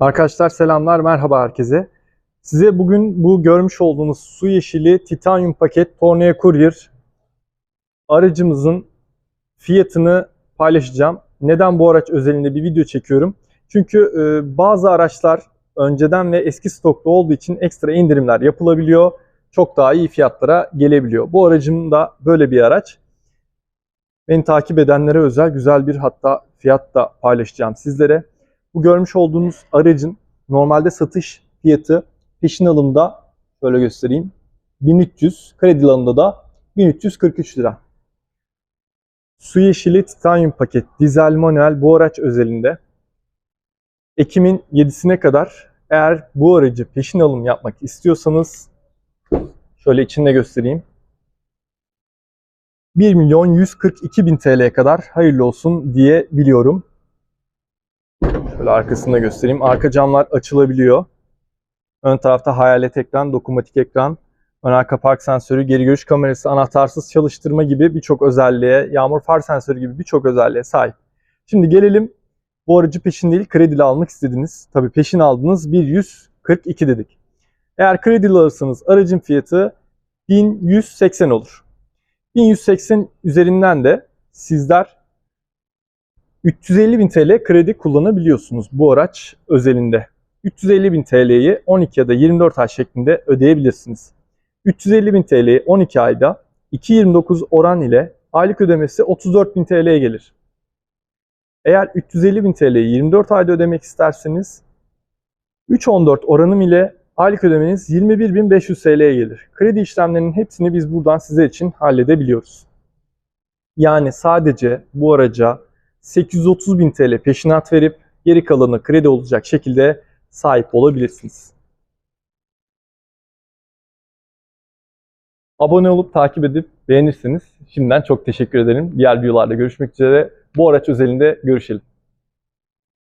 Arkadaşlar selamlar, merhaba herkese. Size bugün bu görmüş olduğunuz su yeşili titanyum paket Torneo Courier aracımızın fiyatını paylaşacağım. Neden bu araç özelinde bir video çekiyorum? Çünkü e, bazı araçlar önceden ve eski stokta olduğu için ekstra indirimler yapılabiliyor. Çok daha iyi fiyatlara gelebiliyor. Bu aracım da böyle bir araç. Beni takip edenlere özel güzel bir hatta fiyat da paylaşacağım sizlere. Bu görmüş olduğunuz aracın normalde satış fiyatı peşin alımda şöyle göstereyim 1300, kredi alımda da 1343 lira. Su yeşili titanyum paket dizel manuel bu araç özelinde Ekim'in 7'sine kadar eğer bu aracı peşin alım yapmak istiyorsanız şöyle içinde göstereyim. 1 milyon 142 bin TL'ye kadar hayırlı olsun diye biliyorum. Şöyle arkasını da göstereyim. Arka camlar açılabiliyor. Ön tarafta hayalet ekran, dokunmatik ekran, ön arka park sensörü, geri görüş kamerası, anahtarsız çalıştırma gibi birçok özelliğe, yağmur far sensörü gibi birçok özelliğe sahip. Şimdi gelelim bu aracı peşin değil kredili almak istediniz. Tabii peşin aldınız 1142 dedik. Eğer kredili alırsanız aracın fiyatı 1180 olur. 1180 üzerinden de sizler 350 bin TL kredi kullanabiliyorsunuz bu araç özelinde. 350 bin TL'yi 12 ya da 24 ay şeklinde ödeyebilirsiniz. 350 bin TL'yi 12 ayda 2.29 oran ile aylık ödemesi 34 bin TL'ye gelir. Eğer 350 bin TL'yi 24 ayda ödemek isterseniz 3.14 oranım ile aylık ödemeniz 21.500 TL'ye gelir. Kredi işlemlerinin hepsini biz buradan sizler için halledebiliyoruz. Yani sadece bu araca 830 bin TL peşinat verip geri kalanı kredi olacak şekilde sahip olabilirsiniz. Abone olup takip edip beğenirseniz şimdiden çok teşekkür ederim. Diğer videolarda görüşmek üzere. Bu araç özelinde görüşelim.